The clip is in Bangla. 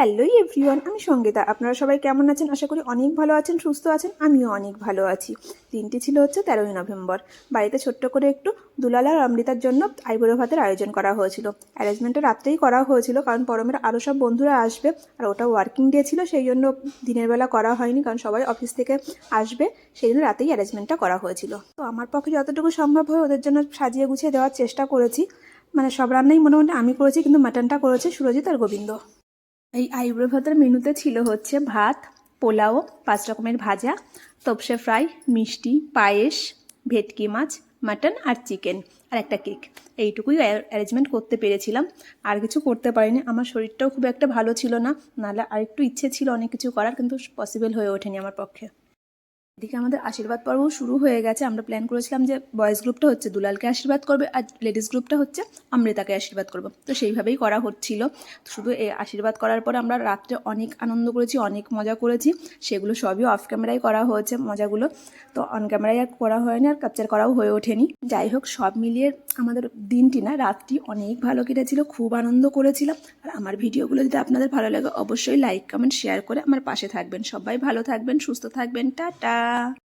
হ্যালো এভরিওয়ান আমি সঙ্গীতা। আপনারা সবাই কেমন আছেন? আশা করি অনেক ভালো আছেন, সুস্থ আছেন। আমিও অনেক ভালো আছি। দিনটি ছিল হচ্ছে তেরোই নভেম্বর। বাড়িতে ছোট্ট করে একটু দুলাল আর অমৃতার জন্য আইবুড়ো ভাতের আয়োজন করা হয়েছিল। অ্যারেঞ্জমেন্টটা রাত্রেই করা হয়েছিল, কারণ পরমের আরও সব বন্ধুরা আসবে। আর ওটা ওয়ার্কিং ডে ছিল, সেই জন্য দিনের বেলা করা হয়নি, কারণ সবাই অফিস থেকে আসবে। সেই জন্য রাতেই অ্যারেঞ্জমেন্টটা করা হয়েছিল। তো আমার পক্ষে যতটুকু সম্ভব হয় ওদের জন্য সাজিয়ে গুছিয়ে দেওয়ার চেষ্টা করেছি। মানে সব রান্নাই মোটামুটি আমি করেছি, কিন্তু মাটনটা করেছে সুরজিৎ আর গোবিন্দ। এই আইব্রো ভাতের মেনুতে ছিল হচ্ছে ভাত, পোলাও, পাঁচ রকমের ভাজা, তপসে ফ্রাই, মিষ্টি, পায়েস, ভেটকি মাছ, মাটন আর চিকেন আর একটা কেক। এইটুকুই অ্যারেঞ্জমেন্ট করতে পেরেছিলাম। আর কিছু করতে পারিনি। আমার শরীরটাও খুব একটা ভালো ছিল না। নাহলে আর একটু ইচ্ছে ছিল অনেক কিছু করার, কিন্তু পসিবল হয়ে ওঠেনি আমার পক্ষে। এদিকে আমাদের আশীর্বাদ পর্ব শুরু হয়ে গেছে। আমরা প্ল্যান করেছিলাম যে বয়েজ গ্রুপটা হচ্ছে দুলালকে আশীর্বাদ করবে আর লেডিস গ্রুপটা হচ্ছে অমৃতাকে আশীর্বাদ করব। তো সেইভাবেই করা হচ্ছিল। শুধু এই আশীর্বাদ করার পরে আমরা রাত্রে অনেক আনন্দ করেছি, অনেক মজা করেছি। সেগুলো সবই অফ ক্যামেরায় করা হয়েছে মজাগুলো। তো অন ক্যামেরায় আর করা হয়নি আর ক্যাপচার করাও হয়ে ওঠেনি। যাই হোক, সব মিলিয়ে আমাদের দিনটি না রাতটি অনেক ভালো কেটেছিল, খুব আনন্দ করেছিলাম। আর আমার ভিডিওগুলো যদি আপনাদের ভালো লাগে, অবশ্যই লাইক কমেন্ট শেয়ার করে আমার পাশে থাকবেন। সবাই ভালো থাকবেন, সুস্থ থাকবেন। টাটা